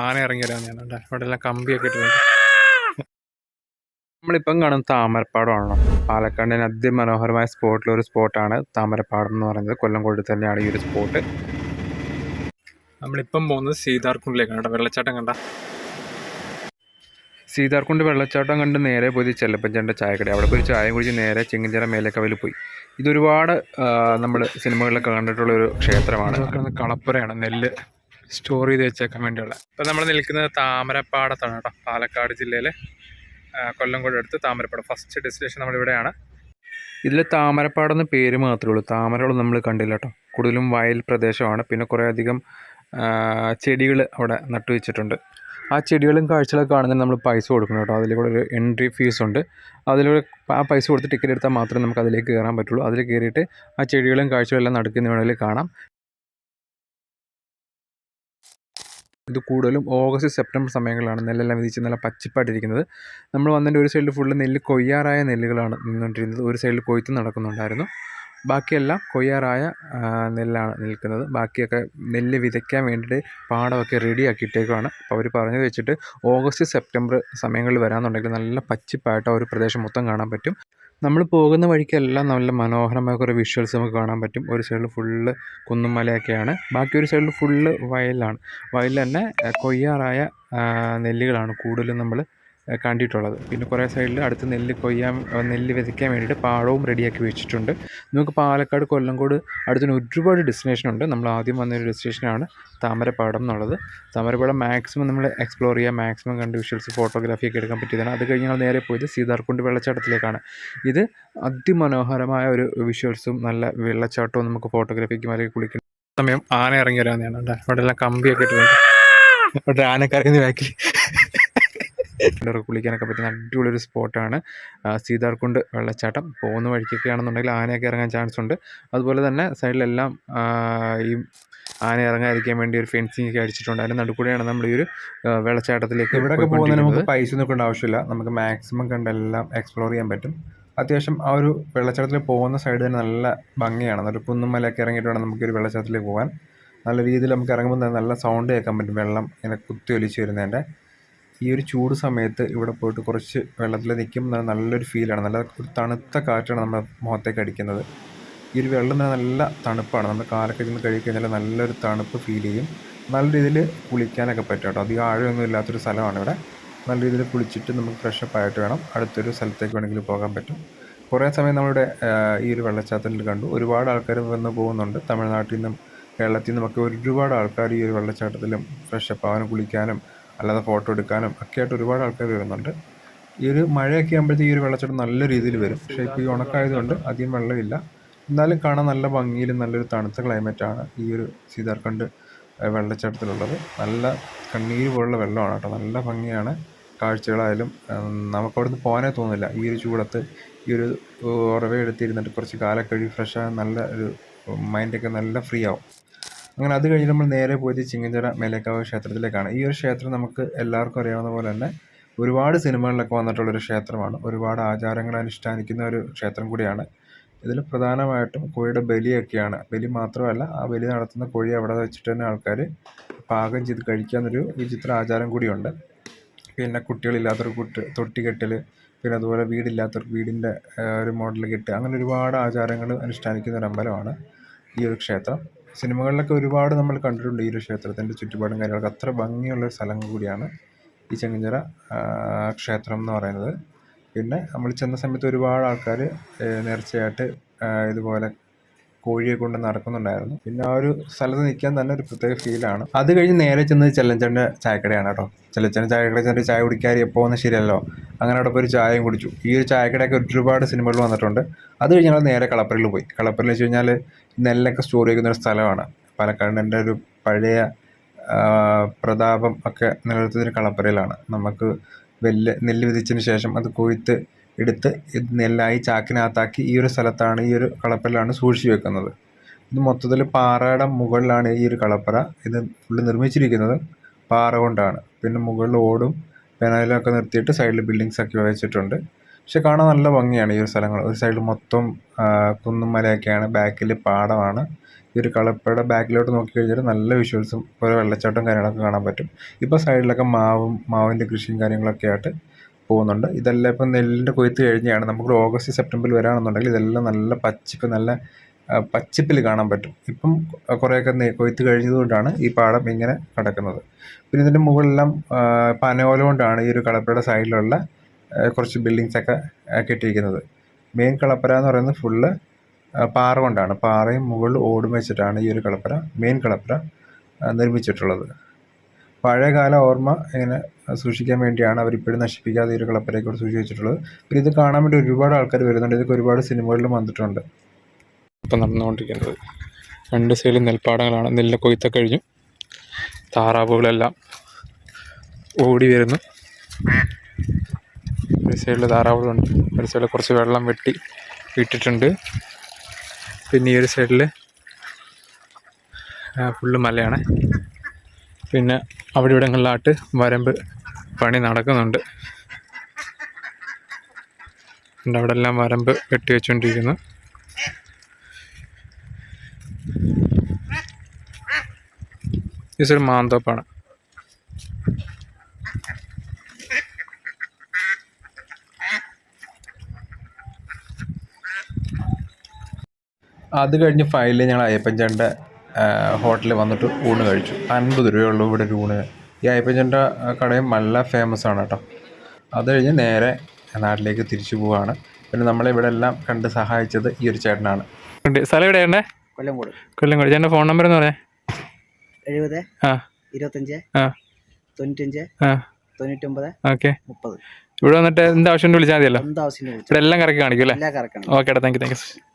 ആന ഇറങ്ങി വരാൻ കേട്ടോ അവിടെ. എല്ലാം കമ്പിയൊക്കെ ഇട്ടിട്ടുണ്ട് നമ്മളിപ്പം കാണുന്ന താമരപ്പാടമാണല്ലോ പാലക്കാടിന്റെ അതിമനോഹരമായ സ്പോട്ടിലൊരു സ്പോട്ടാണ് താമരപ്പാടം എന്ന് പറയുന്നത്. കൊല്ലംകോട് തന്നെയാണ് ഈ ഒരു സ്പോട്ട് നമ്മളിപ്പം പോകുന്നത് സീതാർകുണ്ടിലേക്കാണ് കേട്ടോ. വെള്ളച്ചാട്ടം കണ്ട. സീതാർകുണ്ട് വെള്ളച്ചാട്ടം കണ്ട് നേരെ പോയി ചെല്ലപ്പഞ്ചന്റെ ചായക്കട അവിടെ പോയി ചായ കുടിച്ച് നേരെ ചെങ്ങിഞ്ചിറ മേലേക്കവയിൽ പോയി. ഇതൊരുപാട് നമ്മൾ സിനിമകളിലൊക്കെ കണ്ടിട്ടുള്ള ഒരു ക്ഷേത്രമാണ്. കളപ്പുരയാണ് നെല്ല്. സ്റ്റോർ ചെയ്ത് വെച്ചേക്കാൻ വേണ്ടിയുള്ള. ഇപ്പം നമ്മൾ നിൽക്കുന്നത് താമരപ്പാടത്താണ് കേട്ടോ പാലക്കാട് ജില്ലയിലെ കൊല്ലംകോട് അടുത്ത് താമരപ്പാടം. ഫസ്റ്റ് ഡെസ്റ്റിനേഷൻ നമ്മളിവിടെയാണ് ഇതിൽ താമരപ്പാടം എന്ന് പേര് മാത്രമേ ഉള്ളൂ. താമരകളും നമ്മൾ കണ്ടില്ല കേട്ടോ. കൂടുതലും വയൽ പ്രദേശമാണ്. പിന്നെ കുറേ അധികം ചെടികൾ അവിടെ നട്ടുവെച്ചിട്ടുണ്ട് ആ ചെടികളും കാഴ്ചകളൊക്കെ കാണുന്നതിന് നമ്മൾ പൈസ കൊടുക്കണം കേട്ടോ. അതിലൂടെ ഒരു എൻട്രി ഫീസ് ഉണ്ട്. അതിലൂടെ ആ പൈസ കൊടുത്ത് ടിക്കറ്റ് എടുത്താൽ മാത്രമേ നമുക്ക് അതിലേക്ക് കയറാൻ പറ്റുള്ളൂ. അതിൽ കയറിയിട്ട് ആ ചെടികളും കാഴ്ചകളും എല്ലാം നടക്കുന്ന വേണമെങ്കിൽ കാണാം. ഇത് കൂടുതലും ഓഗസ്റ്റ് സെപ്റ്റംബർ സമയങ്ങളിലാണ് നെല്ലെല്ലാം വിധിച്ച് നല്ല പച്ചപ്പായിട്ടിരിക്കുന്നത്. നമ്മൾ വന്നതിന്റെ ഒരു സൈഡിൽ ഫുള്ള് നെല്ല് കൊയ്യാറായ നെല്ലുകളാണ് നിന്നുകൊണ്ടിരുന്നത്. ഒരു സൈഡിൽ കൊയ്ത്ത് നടക്കുന്നുണ്ടായിരുന്നു. ബാക്കിയെല്ലാം കൊയ്യാറായ നെല്ലാണ് നിൽക്കുന്നത്. ബാക്കിയൊക്കെ നെല്ല് വിതയ്ക്കാൻ വേണ്ടിയിട്ട് പാടമൊക്കെ റെഡിയാക്കി ഇട്ടേക്കുവാണ് അപ്പോൾ അവർ പറഞ്ഞത് വെച്ചിട്ട് ഓഗസ്റ്റ് സെപ്റ്റംബർ സമയങ്ങളിൽ വരാമെന്നുണ്ടെങ്കിൽ നല്ല പച്ചിപ്പായിട്ട് ആ ഒരു പ്രദേശം മൊത്തം കാണാൻ പറ്റും. നമ്മൾ പോകുന്ന വഴിക്കെല്ലാം നല്ല മനോഹരമായ കുറേ വിഷ്വൽസ് നമുക്ക് കാണാൻ പറ്റും. ഒരു സൈഡിൽ ഫുള്ള് കുന്നും മലയൊക്കെയാണ് ബാക്കി ഒരു സൈഡിൽ ഫുള്ള് വയലാണ് വയലിൽ തന്നെ കൊയ്യാറായ നെല്ലുകളാണ് കൂടുതലും നമ്മൾ കണ്ടിട്ടുള്ളത്. പിന്നെ കുറേ സൈഡിൽ അടുത്ത് നെല്ല് കൊയ്യാൻ നെല്ല് വിതയ്ക്കാൻ വേണ്ടിയിട്ട് പാടവും റെഡിയാക്കി വെച്ചിട്ടുണ്ട്. നമുക്ക് പാലക്കാട് കൊല്ലംകോട് അടുത്തിന് ഒരുപാട് ഡെസ്റ്റിനേഷൻ ഉണ്ട്. നമ്മൾ ആദ്യം വന്നൊരു ഡെസ്റ്റിനേഷനാണ് താമരപ്പാടം എന്നുള്ളത്. താമരപ്പാടം മാക്സിമം നമ്മൾ എക്സ്പ്ലോർ ചെയ്യുക മാക്സിമം കണ്ട് വിഷ്വൽസ് ഫോട്ടോഗ്രാഫി ഒക്കെ എടുക്കാൻ പറ്റിയതാണ്. അത് കഴിഞ്ഞ് ഞങ്ങൾ നേരെ പോയത് സീതാർകുണ്ട് വെള്ളച്ചാട്ടത്തിലേക്കാണ്. ഇത് അതിമനോഹരമായ ഒരു വിഷ്വൽസും നല്ല വെള്ളച്ചാട്ടവും നമുക്ക് ഫോട്ടോഗ്രാഫിക്ക് അല്ലെങ്കിൽ കുളിക്കുന്ന സമയം ആന ഇറങ്ങി കേട്ടോ അവിടെ എല്ലാം കമ്പിയൊക്കെ ഇട്ടിട്ടുണ്ട്. അവിടെ ആനക്കറിയുന്ന ബാക്കിൽ ഇവിടെ കുളിക്കാനൊക്കെ പറ്റുന്ന അടിപൊളി ഒരു സ്പോട്ടാണ് സീതാർകുണ്ട് വെള്ളച്ചാട്ടം. പോകുന്ന വഴിക്കൊക്കെ ആണെന്നുണ്ടെങ്കിൽ ആനയൊക്കെ ഇറങ്ങാൻ ചാൻസ് ഉണ്ട് അതുപോലെ തന്നെ സൈഡിലെല്ലാം ഈ ആന ഇറങ്ങാതിരിക്കാൻ വേണ്ടി ഒരു ഫെൻസിങ് ഒക്കെ അടിച്ചിട്ടുണ്ട്. അതിന് നടുക്കൂടെയാണ് നമ്മൾ ഈ ഒരു വെള്ളച്ചാട്ടത്തിലേക്ക് ഇവിടെയൊക്കെ പോകുന്നതിന് നമുക്ക്. പൈസ നോക്കേണ്ട ആവശ്യമില്ല. നമുക്ക് മാക്സിമം കണ്ടെല്ലാം എക്സ്പ്ലോർ ചെയ്യാൻ പറ്റും. അത്യാവശ്യം ആ ഒരു വെള്ളച്ചാട്ടത്തിൽ പോകുന്ന സൈഡ് തന്നെ നല്ല ഭംഗിയാണ്. നല്ല കുന്നും മലയൊക്കെ ഇറങ്ങിയിട്ട് വേണം നമുക്ക് ഒരു വെള്ളച്ചാട്ടത്തിലേക്ക് പോകാൻ. നല്ല രീതിയിൽ നമുക്ക് ഇറങ്ങുമ്പോൾ തന്നെ നല്ല സൗണ്ട് കേൾക്കാൻ പറ്റും. വെള്ളം ഇങ്ങനെ കുത്തി ഒലിച്ച് വരുന്നതിന്റെ. ഈ ഒരു ചൂട് സമയത്ത് ഇവിടെ പോയിട്ട് കുറച്ച് വെള്ളത്തിൽ നിൽക്കുമ്പോൾ നല്ലൊരു ഫീലാണ് നല്ല ഒരു തണുത്ത കാറ്റാണ് നമ്മുടെ മുഖത്തേക്ക് അടിക്കുന്നത്. ഈ ഒരു വെള്ളം തന്നെ നല്ല തണുപ്പാണ്. നമ്മൾ കാലൊക്കെ ചെന്ന് കഴുകി കഴിഞ്ഞാൽ നല്ലൊരു തണുപ്പ് ഫീൽ ചെയ്യും. നല്ല രീതിയിൽ കുളിക്കാനൊക്കെ പറ്റും കേട്ടോ. അധികം ആഴമൊന്നും ഇല്ലാത്തൊരു സ്ഥലമാണ് ഇവിടെ. നല്ല രീതിയിൽ കുളിച്ചിട്ട് നമുക്ക് ഫ്രഷപ്പ് ആയിട്ട് വേണം. അടുത്തൊരു സ്ഥലത്തേക്ക് വേണമെങ്കിൽ പോകാൻ പറ്റും. കുറേ സമയം നമ്മളിവിടെ ഈ ഒരു വെള്ളച്ചാട്ടത്തിൽ കണ്ടു. ഒരുപാട് ആൾക്കാർ വന്ന് പോകുന്നുണ്ട്. തമിഴ്നാട്ടിൽ നിന്നും കേരളത്തിൽ നിന്നും ഒക്കെ ഒരുപാട് ആൾക്കാർ ഈ ഒരു വെള്ളച്ചാട്ടത്തിലും ഫ്രഷപ്പ് ആവാനും കുളിക്കാനും അല്ലാതെ ഫോട്ടോ എടുക്കാനും ഒക്കെ ആയിട്ട് ഒരുപാട് ആൾക്കാർ വരുന്നുണ്ട്. ഈ ഒരു മഴയൊക്കെ ആകുമ്പോഴത്തേക്ക് ഈ ഒരു വെള്ളച്ചാട്ടം നല്ല രീതിയിൽ വരും. പക്ഷേ ഇപ്പോൾ ഈ ഉണക്കായതുകൊണ്ട് അധികം വെള്ളമില്ല. എന്നാലും കാണാൻ നല്ല ഭംഗിയിലും നല്ലൊരു തണുത്ത ക്ലൈമറ്റാണ് ഈ ഒരു സീതാർഖണ്ഡ് വെള്ളച്ചാട്ടത്തിലുള്ളത്. നല്ല കണ്ണീര് പോലുള്ള വെള്ളമാണ് കേട്ടോ. നല്ല ഭംഗിയാണ്. കാഴ്ചകളായാലും നമുക്കവിടുന്ന് നമുക്ക് പോകാനേ തോന്നില്ല. ഈ ഒരു ചൂടത്ത് ഈ ഒരു ഉറവയെടുത്തിരുന്നിട്ട് കുറച്ച് കാലക്കഴി ഫ്രഷ് ആകാൻ നല്ല ഒരു മൈൻഡൊക്കെ നല്ല ഫ്രീ ആവും. അങ്ങനെ അത് കഴിഞ്ഞ് നമ്മൾ നേരെ പോയത് ചിങ്ങഞ്ചിറ മേലേക്കാവ് ക്ഷേത്രത്തിലേക്കാണ്. ഈ ഒരു ക്ഷേത്രം നമുക്ക് എല്ലാവർക്കും അറിയാവുന്ന പോലെ തന്നെ ഒരുപാട് സിനിമകളിലൊക്കെ വന്നിട്ടുള്ള ഒരു ക്ഷേത്രമാണ്. ഒരുപാട് ആചാരങ്ങൾ അനുഷ്ഠാനിക്കുന്ന ഒരു ക്ഷേത്രം കൂടിയാണ്. ഇതിൽ പ്രധാനമായിട്ടും കോഴിയുടെ ബലിയൊക്കെയാണ്. ബലി മാത്രമല്ല ആ ബലി നടത്തുന്ന കോഴി അവിടെ വെച്ചിട്ട് തന്നെ ആൾക്കാർ പാകം ചെയ്ത് കഴിക്കാമെന്നൊരു വിചിത്ര ആചാരം കൂടിയുണ്ട്. പിന്നെ കുട്ടികളില്ലാത്തവർക്ക് കുട്ടി തൊട്ടികെട്ടൽ പിന്നെ അതുപോലെ വീടില്ലാത്തവർക്ക് വീടിന്റെ ഒരു മോഡൽ കെട്ട് അങ്ങനെ ഒരുപാട് ആചാരങ്ങൾ അനുഷ്ഠാനിക്കുന്ന ഒരു അമ്പലമാണ് ഈ ഒരു ക്ഷേത്രം. സിനിമകളിലൊക്കെ ഒരുപാട് നമ്മൾ കണ്ടിട്ടുണ്ട് ഈ ഒരു ക്ഷേത്രത്തിന്റെ ചുറ്റുപാടും കാര്യങ്ങളൊക്കെ. അത്ര ഭംഗിയുള്ള ഒരു സ്ഥലം കൂടിയാണ് ഈ ചെങ്ങഞ്ചിറ ക്ഷേത്രം എന്ന് പറയുന്നത്. പിന്നെ നമ്മൾ ചെന്ന സമയത്ത് ഒരുപാട് ആൾക്കാർ നേർച്ചയായിട്ട് ഇതുപോലെ കോഴിയെ കൊണ്ട് നടക്കുന്നുണ്ടായിരുന്നു. പിന്നെ ആ ഒരു സ്ഥലത്ത് നിൽക്കാൻ തന്നെ ഒരു പ്രത്യേക ഫീലാണ് അത് കഴിഞ്ഞ് നേരെ ചെന്നത് ചെല്ലഞ്ചന്റെ ചായക്കടയാണ് കേട്ടോ. ചെല്ലച്ചന്റെ ചായക്കട ചെന്നിട്ട് ചായ കുടിക്കാതെ എപ്പോൾ ശരിയല്ലോ? അങ്ങനെ അവിടെ പോയി ഒരു ചായയും കുടിച്ചു. ഈ ഒരു ചായക്കടയൊക്കെ ഒരുപാട് സിനിമകൾ വന്നിട്ടുണ്ട്. അത് കഴിഞ്ഞ് ഞങ്ങൾ നേരെ കളപ്പറിൽ പോയി. കളപ്പറിൽ വെച്ച് കഴിഞ്ഞാൽ നെല്ലൊക്കെ സ്റ്റോർ ചെയ്യുന്ന ഒരു സ്ഥലമാണ്. പാലക്കാടിന്റെ ഒരു പഴയ പ്രതാപം ഒക്കെ നിലനിർത്തുന്നൊരു കളപ്പറയിലാണ്. നമുക്ക് വെല്ല് നെല്ല് വിധിച്ചതിന് ശേഷം അത് കൊയ്ത്ത് എടുത്ത് ഇത് നെല്ലായി ചാക്കിനകത്താക്കി ഈ ഒരു സ്ഥലത്താണ് ഈ ഒരു കളപ്പുരയിലാണ് സൂക്ഷിച്ചു വെക്കുന്നത്. ഇത് മൊത്തത്തിൽ പാറയുടെ മുകളിലാണ് ഈ ഒരു കളപ്പറ ഇത് ഫുള്ള് നിർമ്മിച്ചിരിക്കുന്നത് പാറ കൊണ്ടാണ്. പിന്നെ മുകളിൽ ഓടും പെനലൊക്കെ നിർത്തിയിട്ട് സൈഡിൽ ബിൽഡിങ്സ് ഒക്കെ വെച്ചിട്ടുണ്ട്. പക്ഷെ കാണാൻ നല്ല ഭംഗിയാണ് ഈ ഒരു സ്ഥലങ്ങൾ. ഒരു സൈഡിൽ മൊത്തം കുന്നും മലയൊക്കെയാണ്. ബാക്കിൽ പാടമാണ്. ഈ ഒരു കളപ്പയുടെ ബാക്കിലോട്ട് നോക്കി കഴിഞ്ഞാൽ നല്ല വിഷ്വൽസും ഓരോ വെള്ളച്ചാട്ടവും കാര്യങ്ങളൊക്കെ കാണാൻ പറ്റും. ഇപ്പോൾ സൈഡിലൊക്കെ മാവും മാവിന്റെ കൃഷിയും കാര്യങ്ങളൊക്കെ ആയിട്ട് പോകുന്നുണ്ട്. ഇതെല്ലാം ഇപ്പം നെല്ലിന്റെ കൊയ്ത്ത് കഴിഞ്ഞാണ്. നമുക്ക് ഓഗസ്റ്റ് സെപ്റ്റംബറിൽ വരാണെന്നുണ്ടെങ്കിൽ ഇതെല്ലാം നല്ല പച്ചിപ്പ് നല്ല പച്ചപ്പിൽ കാണാൻ പറ്റും. ഇപ്പം കുറേയൊക്കെ കൊയ്ത്ത് കഴിഞ്ഞതുകൊണ്ടാണ് ഈ പാടം ഇങ്ങനെ കിടക്കുന്നത്. പിന്നെ ഇതിന്റെ മുകളിലെല്ലാം പനയോല കൊണ്ടാണ് ഈ ഒരു കളപ്പയുടെ സൈഡിലുള്ള കുറച്ച് ബിൽഡിങ്സ് ഒക്കെ കെട്ടിയിരിക്കുന്നത്. മെയിൻ കളപ്പര എന്ന് പറയുന്നത് ഫുള്ള് പാറ കൊണ്ടാണ്. പാറയും മുകളിൽ ഓടും വെച്ചിട്ടാണ് ഈ ഒരു കളപ്പര മെയിൻ കളപ്പര നിർമ്മിച്ചിട്ടുള്ളത്. പഴയകാല ഓർമ്മ ഇങ്ങനെ സൂക്ഷിക്കാൻ വേണ്ടിയാണ് അവർ ഇപ്പോഴും നശിപ്പിക്കാതെ ഒരു കളപ്പരയൊക്കെ ഇവിടെ സൂക്ഷിച്ച് പിന്നെ ഇത് കാണാൻ വേണ്ടി ഒരുപാട് ആൾക്കാർ വരുന്നുണ്ട്. ഇതൊക്കെ ഒരുപാട് സിനിമകളിലും വന്നിട്ടുണ്ട്. ഇപ്പം നടന്നുകൊണ്ടിരിക്കുന്നത്. രണ്ട് സൈഡിൽ നെൽപ്പാടങ്ങളാണ്. നെല്ല് കൊയ്ത്ത കഴിഞ്ഞു. താറാവുകളെല്ലാം ഓടി വരുന്നു. ഒരു സൈഡിൽ താറാവുകളുണ്ട്. ഒരു സൈഡിൽ കുറച്ച് വെള്ളം വെട്ടി ഇട്ടിട്ടുണ്ട്. പിന്നെ ഈ ഒരു സൈഡിൽ ഫുള്ള് മലയാണ്. പിന്നെ അവിടെ ഇവിടങ്ങളിലായിട്ട് വരമ്പ് പണി നടക്കുന്നുണ്ട്. അവിടെ എല്ലാം വരമ്പ് കെട്ടിവെച്ചുകൊണ്ടിരിക്കുന്നു ഇതൊരു മാന്തോപ്പാണ്. അത് കഴിഞ്ഞ് ഫയലിൽ ഞങ്ങൾ അയ്യപ്പൻചാണ്ട ഹോട്ടലിൽ വന്നിട്ട് ഊണ് കഴിച്ചു. അൻപത് രൂപയുള്ളൂ ഇവിടെ ഒരു ഊണിന് ഈ അയ്യപ്പച്ചന്റെ കടയും നല്ല ഫേമസ് ആണ് കേട്ടോ. അത് കഴിഞ്ഞ് നേരെ നാട്ടിലേക്ക് തിരിച്ചു പോവുകയാണ് പിന്നെ നമ്മളെ ഇവിടെ എല്ലാം കണ്ട് സഹായിച്ചത് ഈ ഒരു ചേട്ടനാണ്. സ്ഥലം എവിടെയുണ്ടേ കൊല്ലംകോട്. കൊല്ലംകോട്. ചേട്ടന്റെ ഫോൺ നമ്പർ എന്ന് പറയാം. എഴുപത് ആ. ഇരുപത്തഞ്ച് ആ. തൊണ്ണൂറ്റഞ്ച് ആ. തൊണ്ണൂറ്റൊമ്പത് ഓക്കെ. മുപ്പത്. ഇവിടെ വന്നിട്ട് എന്താവശ്യം വിളിച്ചാൽ മതിയല്ലോ. എന്താവശ്യം ഇവിടെ എല്ലാം കറക്കി കാണിക്കും അല്ലേ? Okay thank you thank you